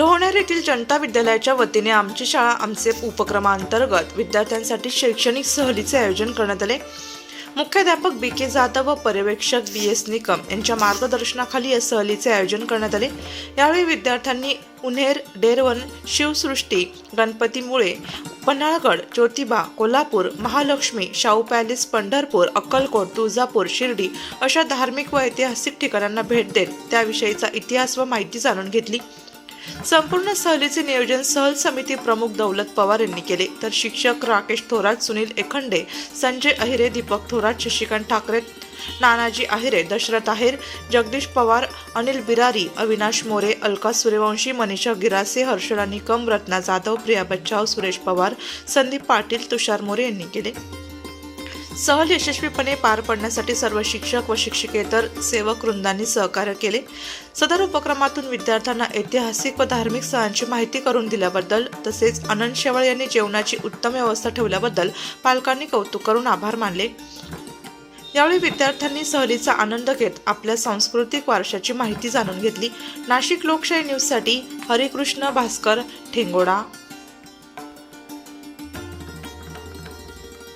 लोहणार येथील जनता विद्यालयाच्या वतीने आमची शाळा आमचे उपक्रमांतर्गत विद्यार्थ्यांसाठी शैक्षणिक सहलीचे आयोजन करण्यात आले. मुख्याध्यापक बी के जाधव व पर्यवेक्षक बी एस निकम यांच्या मार्गदर्शनाखाली या सहलीचे आयोजन करण्यात आले. यावेळी विद्यार्थ्यांनी उन्हेर डेरवन शिवसृष्टी गणपतीमुळे पन्हाळगड ज्योतिबा कोल्हापूर महालक्ष्मी शाहू पॅलेस पंढरपूर अक्कलकोट तुळजापूर शिर्डी अशा धार्मिक व ऐतिहासिक ठिकाणांना भेट देत त्याविषयीचा इतिहास व माहिती जाणून घेतली. संपूर्ण सहलीचे नियोजन सहल समिती प्रमुख दौलत पवार यांनी केले. तर शिक्षक राकेश थोरात सुनील एखंडे संजय अहिरे दीपक थोरात शशिकांत ठाकरे नानाजी आहिरे दशरथ आहेर जगदीश पवार अनिल बिरारी अविनाश मोरे अलका सूर्यवंशी मनीषा गिरासे हर्षला निकम रत्ना जाधव प्रिया बच्चाव सुरेश पवार संदीप पाटील तुषार मोरे यांनी केले. सहल यशस्वीपणे पार पडण्यासाठी सर्व शिक्षक व शिक्षिकेतर सेवक वृंदांनी सहकार्य केले. सदर उपक्रमातून विद्यार्थ्यांना ऐतिहासिक व धार्मिक सणांची माहिती करून दिल्याबद्दल तसेच आनंद शेवाळ यांनी जेवणाची उत्तम व्यवस्था ठेवल्याबद्दल पालकांनी कौतुक करून आभार मानले. यावेळी विद्यार्थ्यांनी सहलीचा आनंद घेत आपल्या सांस्कृतिक वारशाची माहिती जाणून घेतली. नाशिक लोकशाही न्यूजसाठी हरिकृष्ण भास्कर ठेंगोडा.